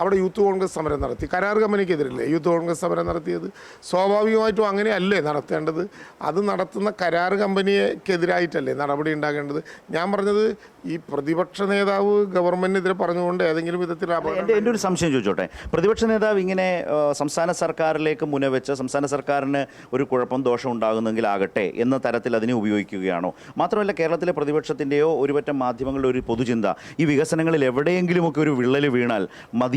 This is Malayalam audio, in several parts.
അവിടെ യൂത്ത് കോൺഗ്രസ് സമരം നടത്തി. കരാർ കമ്പനിക്കെതിരല്ലേ യൂത്ത് കോൺഗ്രസ് സമരം നടത്തിയത്? സ്വാഭാവികമായിട്ടും അങ്ങനെയല്ലേ നടത്തേണ്ടത്? അത് നടത്തുന്ന കരാർ കമ്പനിക്കെതിരായിട്ടല്ലേ നടപടി ഉണ്ടാകേണ്ടത്? ഞാൻ പറഞ്ഞത് ഈ പ്രതിപക്ഷ നേതാവ് ഗവൺമെന്റിനെതിരെ പറഞ്ഞുകൊണ്ട് ഏതെങ്കിലും വിധത്തിൽ എന്റെ ഒരു സംശയം ചോദിച്ചോട്ടെ. പ്രതിപക്ഷ നേതാവ് ഇങ്ങനെ സംസ്ഥാന സർക്കാരിലേക്ക് മുനവെച്ച് സംസ്ഥാന സർക്കാരിന് ഒരു കുഴപ്പം ദോഷം ഉണ്ടാകുന്നെങ്കിൽ ആകട്ടെ എന്ന തരത്തിൽ അതിനെ ഉപയോഗിക്കുകയാണോ? മാത്രമല്ല കേരളത്തിലെ പ്രതിപക്ഷത്തിന്റെയോ ഒരുപറ്റം മാധ്യമങ്ങളുടെ ഒരു പൊതുചിന്ത ഈ വികസനങ്ങളിൽ എവിടെയെങ്കിലുമൊക്കെ ഒരു വിള്ളൽ വീണാൽ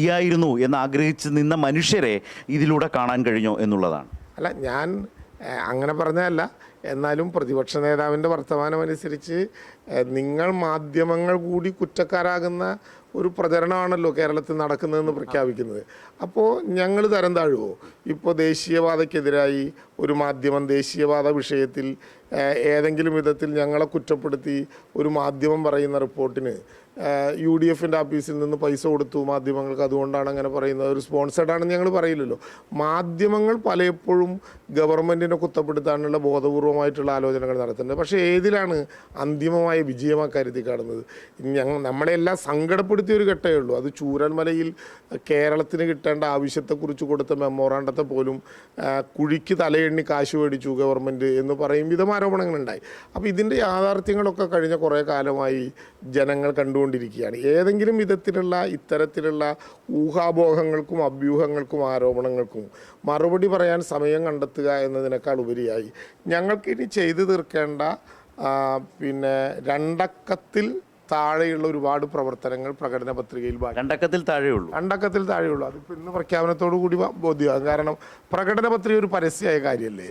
മതിയായിരുന്നു എന്ന് ആഗ്രഹിച്ച് നിന്ന മനുഷ്യരെ ഇതിലൂടെ കാണാൻ കഴിഞ്ഞോ എന്നുള്ളതാണ്. അല്ല ഞാൻ അങ്ങനെ പറഞ്ഞതല്ല. എന്നാലും പ്രതിപക്ഷ നേതാവിന്റെ വർത്തമാനം അനുസരിച്ച് നിങ്ങൾ മാധ്യമങ്ങൾ കൂടി കുറ്റക്കാരാകുന്ന ഒരു പ്രചരണമാണല്ലോ കേരളത്തിൽ നടക്കുന്നതെന്ന് പ്രഖ്യാപിക്കുന്നത്. അപ്പോൾ ഞങ്ങൾ തരം താഴുവോ? ഇപ്പോൾ ദേശീയവാദക്കെതിരായി ഒരു മാധ്യമം ദേശീയവാദ വിഷയത്തിൽ ഏതെങ്കിലും വിധത്തിൽ ഞങ്ങളെ കുറ്റപ്പെടുത്തി ഒരു മാധ്യമം പറയുന്ന റിപ്പോർട്ടിന് യു ഡി എഫിന്റെ ഓഫീസിൽ നിന്ന് പൈസ കൊടുത്തു മാധ്യമങ്ങൾക്ക്. അതുകൊണ്ടാണ് അങ്ങനെ പറയുന്നത്. ഒരു സ്പോൺസേഡ് ആണെന്ന് ഞങ്ങൾ പറയില്ലല്ലോ. മാധ്യമങ്ങൾ പലപ്പോഴും ഗവൺമെന്റിനെ കുത്തപ്പെടുത്താനുള്ള ബോധപൂർവമായിട്ടുള്ള ആലോചനകൾ നടത്തുന്നുണ്ട്. പക്ഷേ ഏതിലാണ് അന്തിമമായ വിജയം ആ കരുതി കാണുന്നത്? ഞങ്ങൾ നമ്മളെല്ലാം സങ്കടപ്പെടുത്തിയ ഒരു ഘട്ടമേ ഉള്ളൂ. അത് ചൂരന്മലയിൽ കേരളത്തിന് കിട്ടേണ്ട ആവശ്യത്തെക്കുറിച്ച് കൊടുത്ത മെമ്മോറാണ്ടത്തെ പോലും കുഴിക്ക് തലയെണ്ണി കാശ് മേടിച്ചു ഗവൺമെന്റ് എന്ന് പറയും വിധം ആരോപണങ്ങളുണ്ടായി. അപ്പോൾ ഇതിന്റെ യാഥാർത്ഥ്യങ്ങളൊക്കെ കഴിഞ്ഞ കുറേ കാലമായി ജനങ്ങൾ കണ്ടുകൊണ്ടിരിക്കുകയാണ്. ഏതെങ്കിലും വിധത്തിലുള്ള ഇത്തരത്തിലുള്ള ഊഹാപോഹങ്ങൾക്കും അഭ്യൂഹങ്ങൾക്കും ആരോപണങ്ങൾക്കും മറുപടി പറയാൻ സമയം കണ്ടെത്തുക എന്നതിനേക്കാൾ ഉപരിയായി ഞങ്ങൾക്കിനി ചെയ്തു തീർക്കേണ്ട പിന്നെ രണ്ടക്കത്തിൽ താഴെയുള്ള ഒരുപാട് പ്രവർത്തനങ്ങൾ പ്രകടന പത്രികയിൽ രണ്ടക്കത്തിൽ താഴെയുള്ളൂ. രണ്ടക്കത്തിൽ താഴെയുള്ളൂ. അതിപ്പോൾ ഇന്ന് പ്രഖ്യാപനത്തോടു കൂടി ബോധ്യമാകും. കാരണം പ്രകടന പത്രിക ഒരു പരസ്യമായ കാര്യമല്ലേ